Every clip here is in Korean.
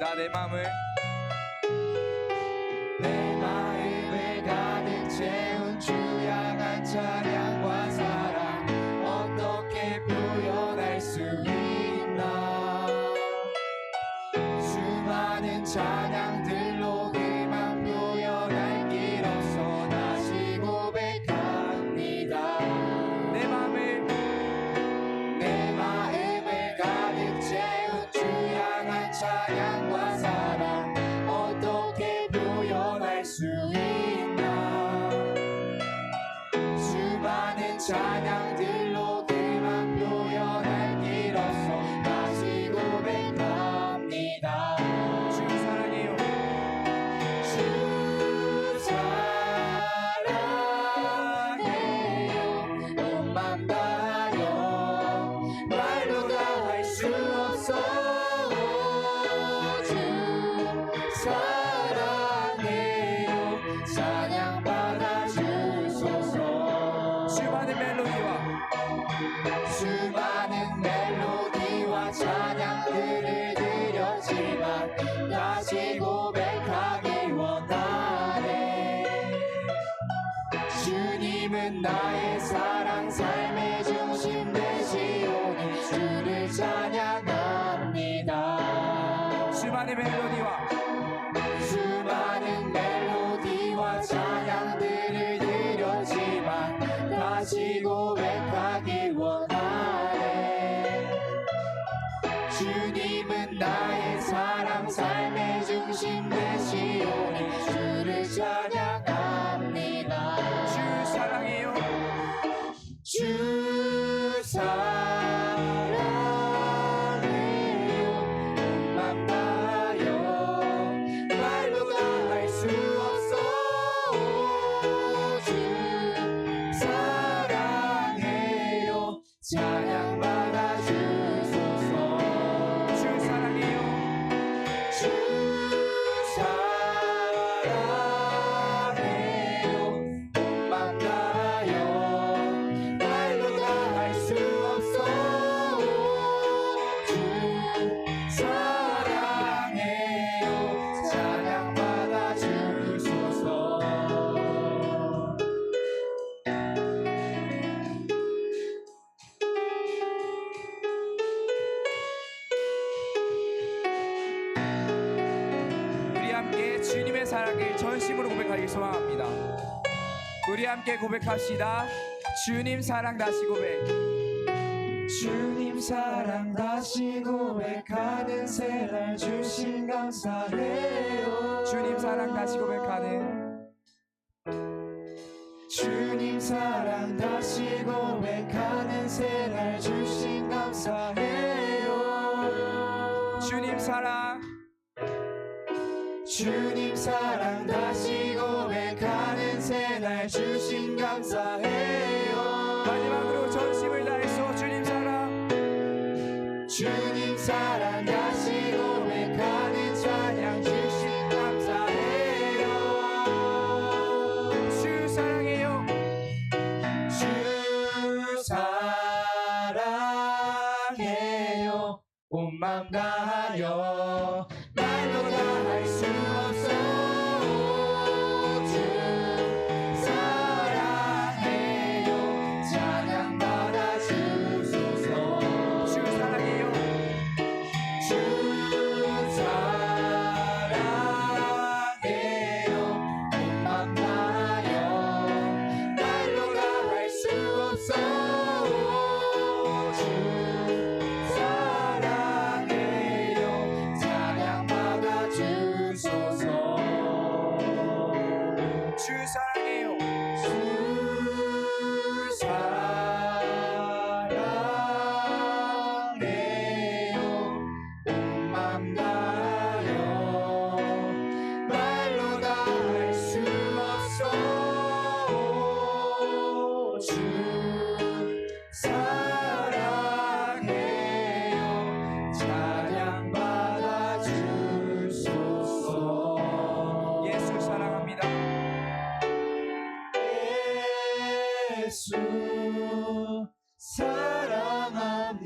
dalej mamy. 수많은 멜로디와 찬양들을 들렸지만 다시 고백하기 원하네. 주님은 나의 사랑 사 time. 사랑을 전심으로 고백하기 소망합니다. 우리 함께 고백합시다. 주님 사랑 다시 고백. 주님 사랑 다시 고백하는 새날 주신 감사해요. 주님 사랑 다시 고백하는 주님 사랑 다시 고백하는 새날 주신 감사해요. 주님 사랑 주님 사랑 다시 고백하는 새날 주신 감사해요. 마지막으로 전심을 다해서 주님 사랑. 주님 사랑.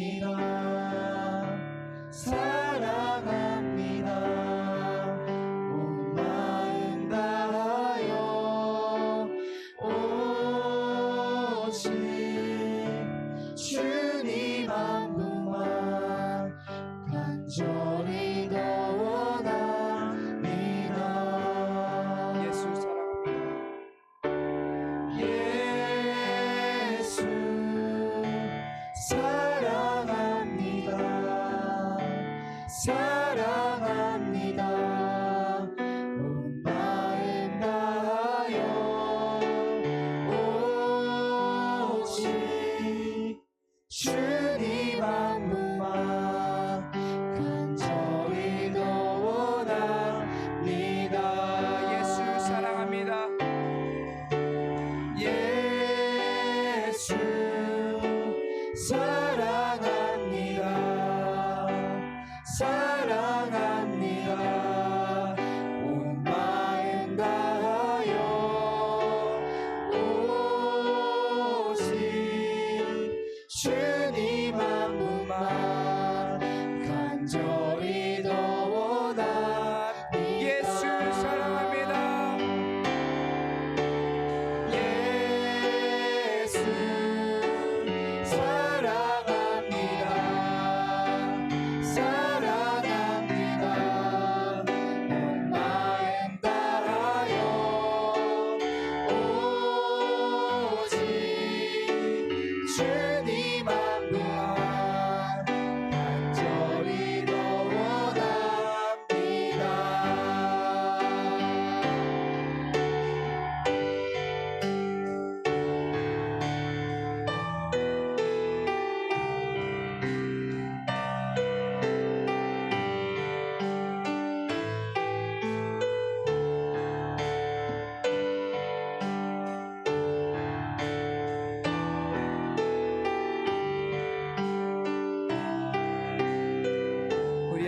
need.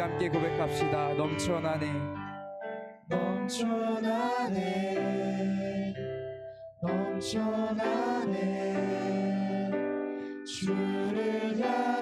함께 고백합시다. 넘쳐나네. 넘쳐나네. 넘쳐나네. 주를 향해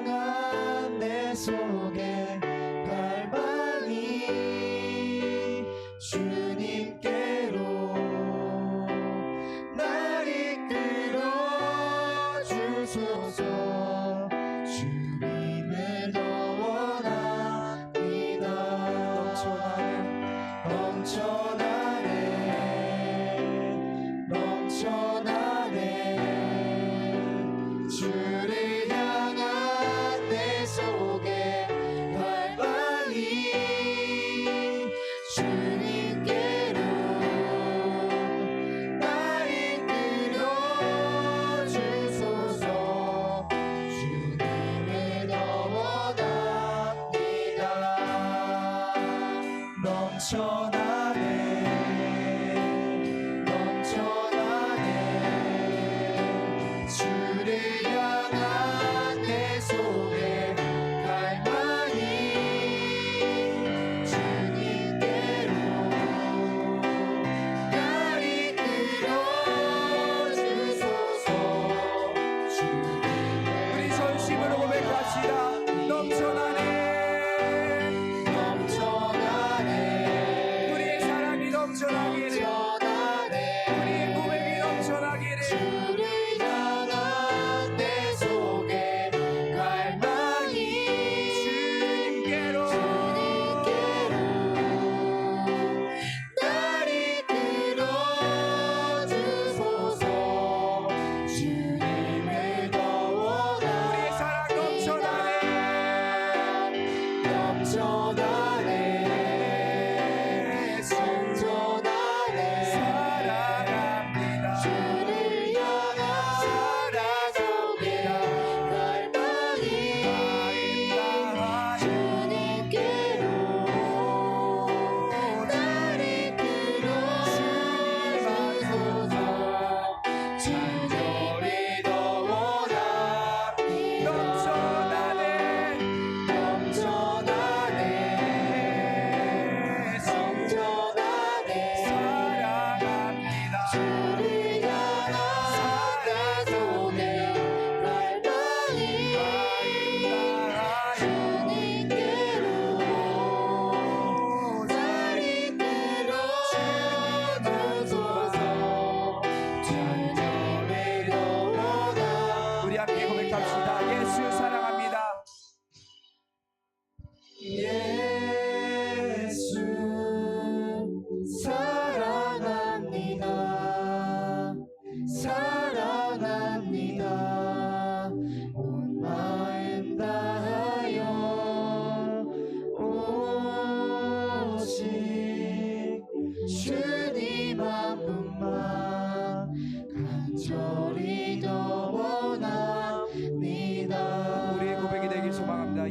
Yeah.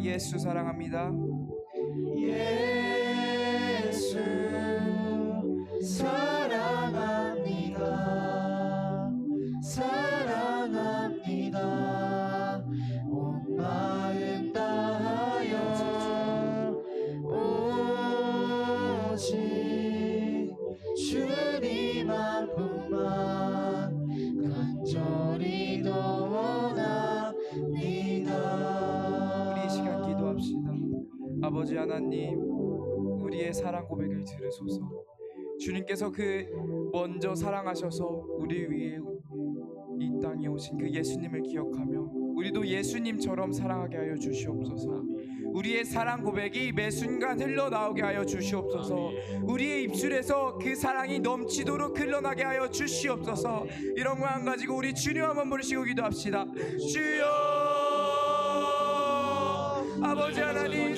예수 사랑합니다. 예수 사랑합니다 사랑합니다 온 마음 다하여 오직 주님 한 분만 하나님, 우리의 사랑 고백을 들으소서. 주님께서 그 먼저 사랑하셔서 우리 위에 이 땅에 오신 그 예수님을 기억하며 우리도 예수님처럼 사랑하게 하여 주시옵소서. 우리의 사랑 고백이 매 순간 흘러나오게 하여 주시옵소서. 우리의 입술에서 그 사랑이 넘치도록 흘러나게 하여 주시옵소서. 이런 마음 가지고 우리 주님 한번 부르시고 기도합시다. 주여 아버지 하나님